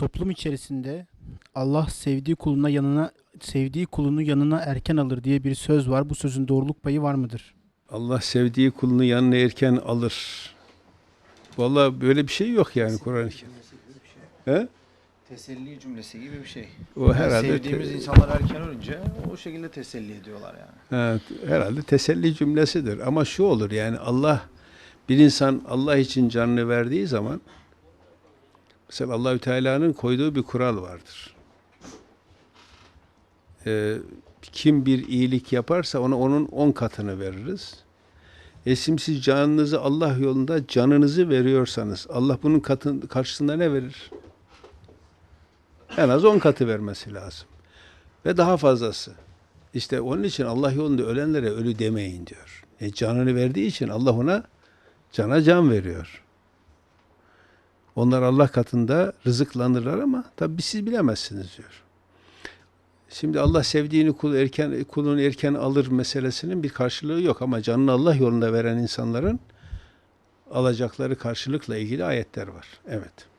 toplum içerisinde Allah sevdiği kuluna yanına sevdiği kulunu yanına erken alır diye bir söz var. Bu sözün doğruluk payı var mıdır? Allah sevdiği kulunu yanına erken alır. Vallahi böyle bir şey yok yani Kur'an-ı Kerim. He? Teselli cümlesi gibi bir şey. O Yani herhalde sevdiğimiz te- insanlar erken ölünce o şekilde teselli ediyorlar yani. Evet, herhalde teselli cümlesidir. Ama şu olur yani Allah bir insan Allah için canını verdiği zaman mesela Allahü Teala'nın koyduğu bir kural vardır. Ee, kim bir iyilik yaparsa ona onun on katını veririz. E şimdi siz canınızı Allah yolunda canınızı veriyorsanız Allah bunun katın, karşısında ne verir? En az on katı vermesi lazım. Ve daha fazlası. İşte onun için Allah yolunda ölenlere ölü demeyin diyor. E canını verdiği için Allah ona cana can veriyor. Onlar Allah katında rızıklanırlar ama tabi siz bilemezsiniz diyor. Şimdi Allah sevdiğini kul erken kulunu erken alır meselesinin bir karşılığı yok ama canını Allah yolunda veren insanların alacakları karşılıkla ilgili ayetler var. Evet.